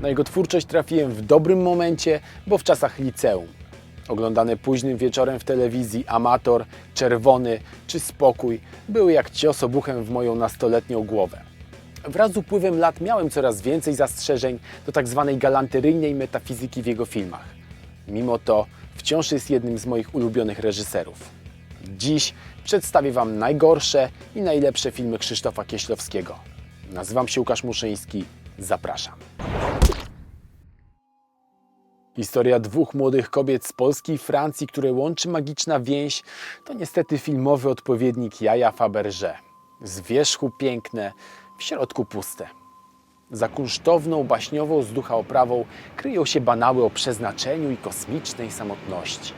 Na jego twórczość trafiłem w dobrym momencie, bo w czasach liceum. Oglądane późnym wieczorem w telewizji Amator, Czerwony czy Spokój były jak cios obuchem w moją nastoletnią głowę. Wraz z upływem lat miałem coraz więcej zastrzeżeń do tak zwanej galanteryjnej metafizyki w jego filmach. Mimo to wciąż jest jednym z moich ulubionych reżyserów. Dziś przedstawię Wam najgorsze i najlepsze filmy Krzysztofa Kieślowskiego. Nazywam się Łukasz Muszyński. Zapraszam. Historia dwóch młodych kobiet z Polski i Francji, które łączy magiczna więź, to niestety filmowy odpowiednik Jaja Fabergé. Z wierzchu piękne, w środku puste. Za kunsztowną, baśniową z ducha oprawą kryją się banały o przeznaczeniu i kosmicznej samotności.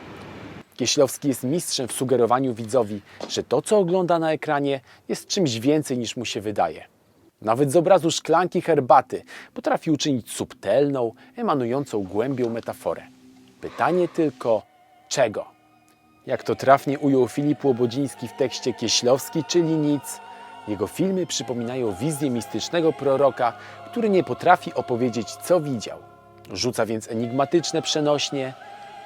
Kieślowski jest mistrzem w sugerowaniu widzowi, że to, co ogląda na ekranie, jest czymś więcej niż mu się wydaje. Nawet z obrazu szklanki herbaty potrafi uczynić subtelną, emanującą głębią metaforę. Pytanie tylko, czego? Jak to trafnie ujął Filip Łobodziński w tekście Kieślowski, czyli nic, jego filmy przypominają wizję mistycznego proroka, który nie potrafi opowiedzieć, co widział. Rzuca więc enigmatyczne przenośnie,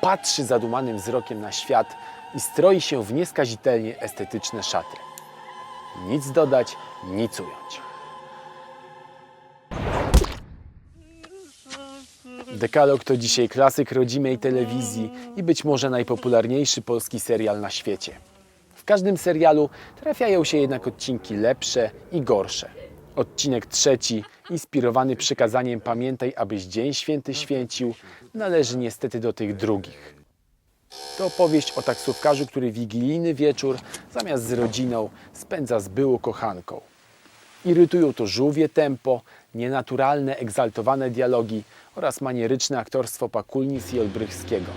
patrzy zadumanym wzrokiem na świat i stroi się w nieskazitelnie estetyczne szaty. Nic dodać, nic ująć. Dekalog to dzisiaj klasyk rodzimej telewizji i być może najpopularniejszy polski serial na świecie. W każdym serialu trafiają się jednak odcinki lepsze i gorsze. Odcinek trzeci, inspirowany przykazaniem Pamiętaj, abyś Dzień Święty święcił, należy niestety do tych drugich. To opowieść o taksówkarzu, który wigilijny wieczór zamiast z rodziną spędza z byłą kochanką. Irytują to żółwie tempo, nienaturalne, egzaltowane dialogi oraz manieryczne aktorstwo Pakulnis i Olbrychskiego.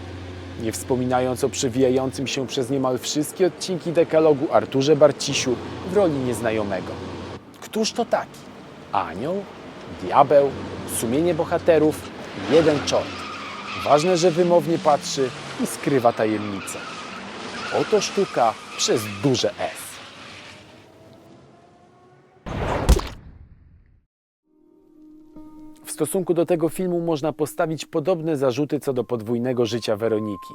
Nie wspominając o przewijającym się przez niemal wszystkie odcinki dekalogu Arturze Barcisiu w roli nieznajomego. Któż to taki? Anioł? Diabeł? Sumienie bohaterów? Jeden czort. Ważne, że wymownie patrzy i skrywa tajemnicę. Oto sztuka przez duże S. stosunku do tego filmu można postawić podobne zarzuty co do podwójnego życia Weroniki.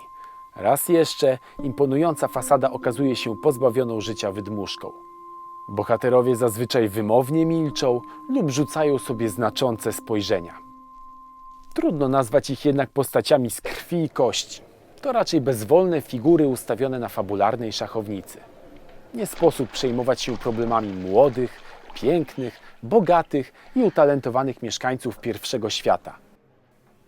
Raz jeszcze imponująca fasada okazuje się pozbawioną życia wydmuszką. Bohaterowie zazwyczaj wymownie milczą lub rzucają sobie znaczące spojrzenia. Trudno nazwać ich jednak postaciami z krwi i kości. To raczej bezwolne figury ustawione na fabularnej szachownicy. Nie sposób przejmować się problemami młodych, pięknych, bogatych i utalentowanych mieszkańców pierwszego świata.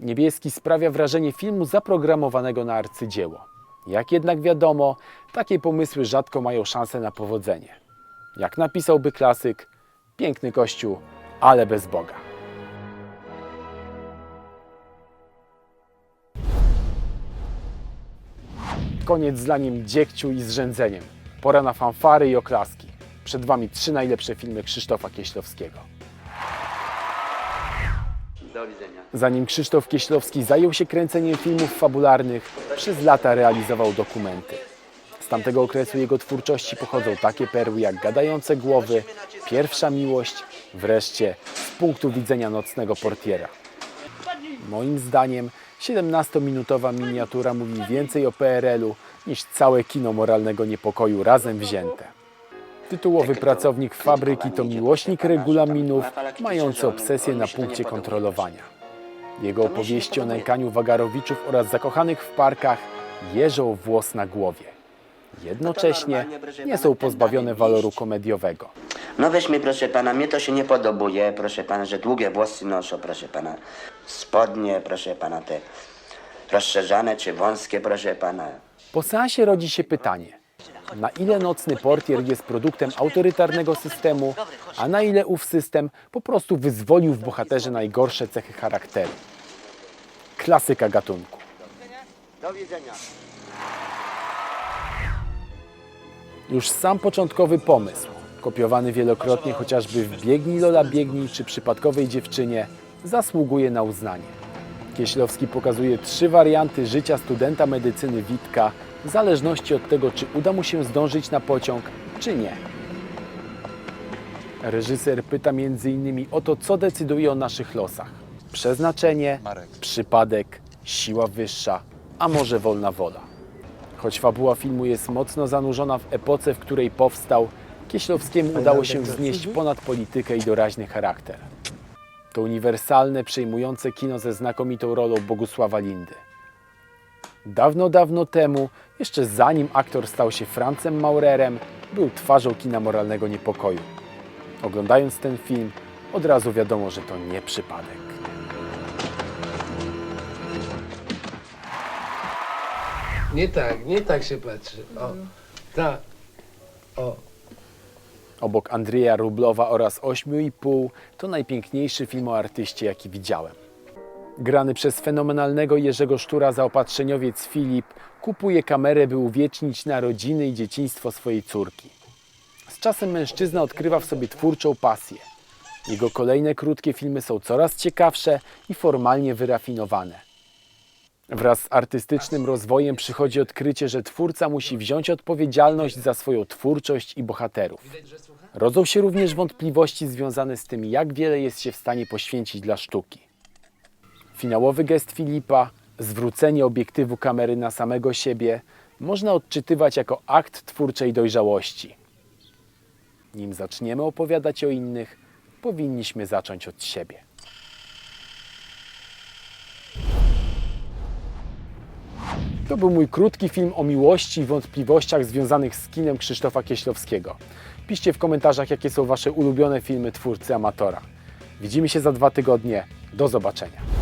Niebieski sprawia wrażenie filmu zaprogramowanego na arcydzieło. Jak jednak wiadomo, takie pomysły rzadko mają szansę na powodzenie. Jak napisałby klasyk, piękny kościół, ale bez Boga. Koniec z laniem dziegciu i zrzędzeniem. Pora na fanfary i oklaski. Przed Wami trzy najlepsze filmy Krzysztofa Kieślowskiego. Do widzenia. Zanim Krzysztof Kieślowski zajął się kręceniem filmów fabularnych, przez lata realizował dokumenty. Z tamtego okresu jego twórczości pochodzą takie perły jak Gadające Głowy, Pierwsza Miłość, wreszcie Z punktu widzenia nocnego portiera. Moim zdaniem 17-minutowa miniatura mówi więcej o PRL-u niż całe kino moralnego niepokoju razem wzięte. Tytułowy pracownik fabryki to miłośnik regulaminów, mający obsesję na punkcie kontrolowania. Jego opowieści o nękaniu wagarowiczów oraz zakochanych w parkach jeżą włos na głowie. Jednocześnie nie są pozbawione waloru komediowego. No weź mi proszę pana, mnie to się nie podobuje, proszę pana, że długie włosy noszą, proszę pana. Spodnie, proszę pana, te rozszerzane czy wąskie, proszę pana. Po seansie rodzi się pytanie, na ile nocny portier jest produktem autorytarnego systemu, a na ile ów system po prostu wyzwolił w bohaterze najgorsze cechy charakteru. Klasyka gatunku. Do widzenia. Już sam początkowy pomysł, kopiowany wielokrotnie chociażby w Biegnij Lola Biegnij czy Przypadkowej Dziewczynie, zasługuje na uznanie. Kieślowski pokazuje trzy warianty życia studenta medycyny Witka, w zależności od tego, czy uda mu się zdążyć na pociąg, czy nie. Reżyser pyta m.in. o to, co decyduje o naszych losach. Przeznaczenie, Marek. przypadek, siła wyższa, a może wolna wola. Choć fabuła filmu jest mocno zanurzona w epoce, w której powstał, Kieślowskiemu udało się wznieść ponad politykę i doraźny charakter. To uniwersalne, przejmujące kino ze znakomitą rolą Bogusława Lindy. Dawno, dawno temu, jeszcze zanim aktor stał się Francem Maurerem, był twarzą kina moralnego niepokoju. Oglądając ten film, od razu wiadomo, że to nie przypadek. Nie tak, nie tak się patrzy. O, tak. O, Obok Andrzeja Rublowa oraz 8,5 to najpiękniejszy film o artyście, jaki widziałem. Grany przez fenomenalnego Jerzego Sztura zaopatrzeniowiec Filip kupuje kamerę, by uwiecznić narodziny i dzieciństwo swojej córki. Z czasem mężczyzna odkrywa w sobie twórczą pasję. Jego kolejne krótkie filmy są coraz ciekawsze i formalnie wyrafinowane. Wraz z artystycznym rozwojem przychodzi odkrycie, że twórca musi wziąć odpowiedzialność za swoją twórczość i bohaterów. Rodzą się również wątpliwości związane z tym, jak wiele jest się w stanie poświęcić dla sztuki. Finałowy gest Filipa, zwrócenie obiektywu kamery na samego siebie, można odczytywać jako akt twórczej dojrzałości. Nim zaczniemy opowiadać o innych, powinniśmy zacząć od siebie. To był mój krótki film o miłości i wątpliwościach związanych z kinem Krzysztofa Kieślowskiego. Piszcie w komentarzach, jakie są Wasze ulubione filmy twórcy amatora. Widzimy się za dwa tygodnie. Do zobaczenia.